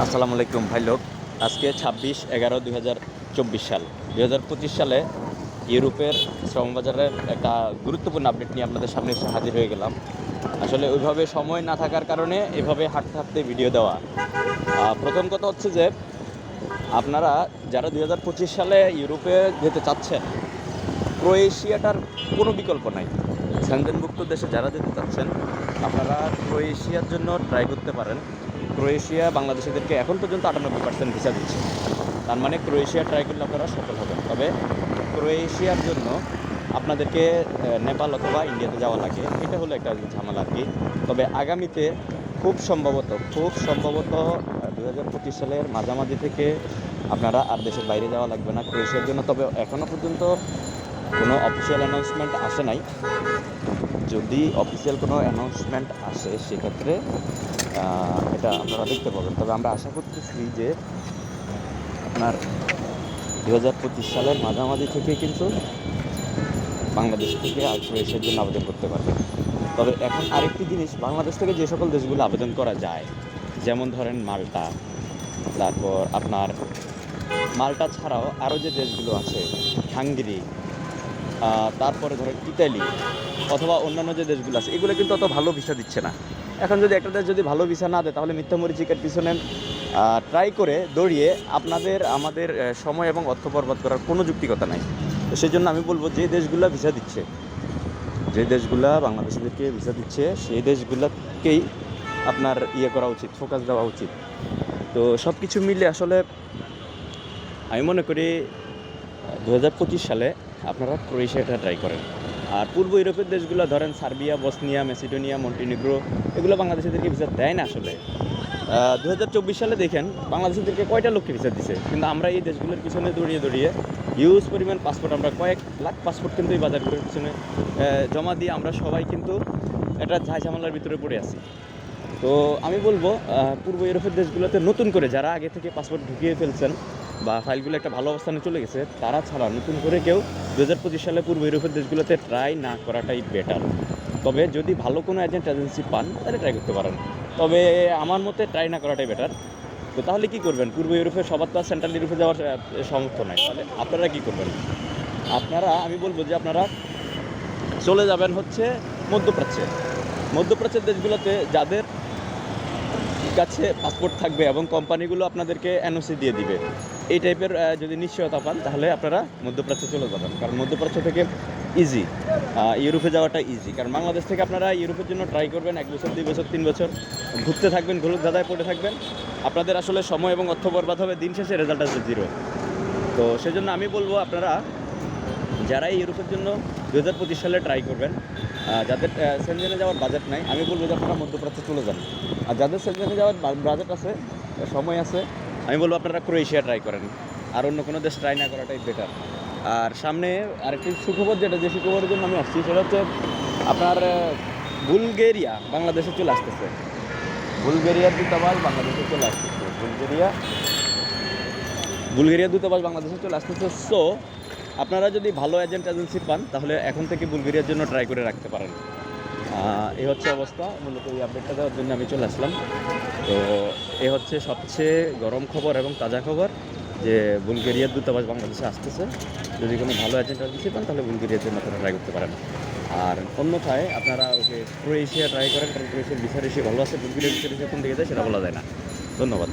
আসসালামু আলাইকুম ভাই লোক। আজকে ছাব্বিশ এগারো দুই হাজার চব্বিশ সাল। দুই হাজার পঁচিশ সালে ইউরোপের শ্রমবাজারের একটা গুরুত্বপূর্ণ আপডেট নিয়ে আপনাদের সামনে এসে হাজির হয়ে গেলাম। আসলে ওইভাবে সময় না থাকার কারণে এভাবে হাঁটতে হাঁটতে ভিডিও দেওয়া। প্রথম কথা হচ্ছে যে, আপনারা যারা দুই হাজার পঁচিশ সালে ইউরোপে যেতে চাচ্ছেন, ক্রোয়েশিয়াটার কোনো বিকল্প নাই। স্যান্ডেনভুক্ত দেশে যারা যেতে চাচ্ছেন, আপনারা ক্রোয়েশিয়ার জন্য ট্রাই করতে পারেন। ক্রোয়েশিয়া বাংলাদেশিদেরকে এখন পর্যন্ত আটানব্বই পার্সেন্ট ভিসা দিচ্ছে। তার মানে ক্রোয়েশিয়া ট্রাই করলে আপনারা সফল হবেন তবে ক্রোয়েশিয়ার জন্য আপনাদেরকে নেপাল অথবা ইন্ডিয়াতে যাওয়া লাগে। এটা হলো একটা ঝামেলা আর কি। তবে আগামীতে খুব সম্ভবত খুব সম্ভবত দু হাজার পঁচিশ সালের মাঝামাঝি থেকে আপনারা আর দেশের বাইরে যাওয়া লাগবে না ক্রোয়েশিয়ার জন্য। তবে এখনও পর্যন্ত কোনো অফিসিয়াল অ্যানাউন্সমেন্ট আসে নাই। যদি অফিসিয়াল কোনো অ্যানাউন্সমেন্ট আসে, সেক্ষেত্রে এটা আপনারা দেখতে পাবেন। তবে আমরা আশা করতেছি যে আপনার দু হাজার পঁচিশ সালের মাঝামাঝি থেকে কিন্তু বাংলাদেশ থেকে ক্রোয়েশিয়ার জন্য আবেদন করতে পারবেন তবে এখন আরেকটি জিনিস, বাংলাদেশ থেকে যে সকল দেশগুলো আবেদন করা যায়, যেমন ধরেন মাল্টা, তারপর আপনার মাল্টা ছাড়াও আরও যে দেশগুলো আছে, হাঙ্গেরি তারপরে ধরেন ইতালি, অথবা অন্যান্য যে দেশগুলো আছে, এগুলো কিন্তু অত ভালো ভিসা দিচ্ছে না। এখন যদি একটা দেশ যদি ভালো ভিসা না দেয়, তাহলে মিথ্যামরিচিকের পিছনে ট্রাই করে দৌড়িয়ে আপনাদের, আমাদের সময় এবং অর্থ বরবাদ করার কোনো যুক্তিকতা নাই। তো সেই জন্য আমি বলব, যে দেশগুলো ভিসা দিচ্ছে, যে দেশগুলা বাংলাদেশিদেরকে ভিসা দিচ্ছে, সেই দেশগুলোকেই আপনার ইয়ে করা উচিত ফোকাস দেওয়া উচিত। তো সব কিছু মিলে আসলে আমি মনে করি দু হাজার পঁচিশ সালে আপনারা ক্রোয়েশিয়াটা ট্রাই করেন। আর পূর্ব ইউরোপের দেশগুলো, ধরেন সার্বিয়া, বসনিয়া, মেসিডোনিয়া, মন্টিনিগ্রো, এগুলো বাংলাদেশিদেরকে ভিসা দেয় না আসলে। দু হাজার চব্বিশ সালে দেখেন বাংলাদেশিদেরকে কয়টা লোককে ভিসা দিছে? কিন্তু আমরা এই দেশগুলোর পিছনে দৌড়িয়ে দৌড়িয়ে হিউজ পরিমাণ পাসপোর্ট আমরা কয়েক লাখ পাসপোর্ট কিন্তু এই বাজারগুলোর পিছনে জমা দিয়ে আমরা সবাই কিন্তু একটা ঝাই ঝামেলার ভিতরে পড়ে আছি। তো আমি বলব পূর্ব ইউরোপের দেশগুলোতে নতুন করে যারা আগে থেকে পাসপোর্ট ঢুকিয়ে ফেলছেন বা ফাইলগুলো একটা ভালো অবস্থানে চলে গেছে, তারা ছাড়া নতুন করে কেউ দু হাজার পঁচিশ সালে পূর্ব ইউরোপের দেশগুলোতে ট্রাই না করাটাই বেটার তবে যদি ভালো কোনো এজেন্ট এজেন্সি পান, তাহলে ট্রাই করতে পারেন। তবে আমার মতে ট্রাই না করাটাই বেটার তো তাহলে কী করবেন? পূর্ব ইউরোপে সবার তো আর সেন্ট্রাল ইউরোপে যাওয়ার সামর্থ্য নাই। তাহলে আপনারা কী করবেন? আপনারা, আমি বলব যে আপনারা চলে যাবেন হচ্ছে মধ্যপ্রাচ্যে। মধ্যপ্রাচ্যের দেশগুলোতে যাদের কাছে পাসপোর্ট থাকবে এবং কোম্পানিগুলো আপনাদেরকে এনওসি দিয়ে দিবে। এই টাইপের যদি নিশ্চয়তা পান, তাহলে আপনারা মধ্যপ্রাচ্যে চলে যাবেন। কারণ মধ্যপ্রাচ্য থেকে ইজি ইউরোপে যাওয়াটা ইজি কারণ বাংলাদেশ থেকে আপনারা ইউরোপের জন্য ট্রাই করবেন, এক বছর, দুই বছর, তিন বছর। ঘুরতে থাকবেন ঘুরুক দাদায় পড়ে থাকবেন। আপনাদের আসলে সময় এবং অর্থ বরবাদ হবে দিন শেষে রেজাল্ট আসবে জিরো তো সেজন্য আমি বলব আপনারা যারা এই ইউরোপের জন্য দু হাজার পঁচিশ সালে ট্রাই করবেন যাদের সেনজেনে যাওয়ার বাজেট নাই, আমি বলব যে আপনারা মধ্যপ্রাচ্যে চলে যান। আর যাদের সেনজেনে যাওয়ার বাজেট আছে, সময় আছে, আমি বলব আপনারা ক্রোয়েশিয়া ট্রাই করেন। আর অন্য কোনো দেশ ট্রাই না করাটাই বেটার আর সামনে আরেকটি সুখবর যেটা, যে সুখবরের জন্য আমি আসছি, সেটা হচ্ছে আপনার বুলগেরিয়া বাংলাদেশে চলে আসতেছে। বুলগেরিয়ার দূতাবাস বাংলাদেশে চলে আসতেছে। বুলগেরিয়া বুলগেরিয়া দূতাবাস বাংলাদেশে চলে আসতেছে। সো আপনারা যদি ভালো এজেন্ট এজেন্সি পান, তাহলে এখন থেকে বুলগেরিয়ার জন্য ট্রাই করে রাখতে পারেন। এই হচ্ছে অবস্থা। মূলত এই আপডেটটা দেওয়ার জন্য আমি চলে আসলাম। তো এ হচ্ছে সবচেয়ে গরম খবর এবং তাজা খবর যে বুলগেরিয়ার দূতাবাস বাংলাদেশে আসতেছে। যদি কোনো ভালো এজেন্ট এজেন্সি পান, তাহলে বুলগেরিয়ার জন্য আপনারা ট্রাই করতে পারেন। আর অন্যথায় আপনারা ওকে ক্রোয়েশিয়া ট্রাই করেন, কারণ ক্রোয়েশিয়ার বিচার এসে ভালো আছে, বুলগেরিয়ার বিচার এসে কোন দিকে যায় সেটা বলা যায় না। ধন্যবাদ।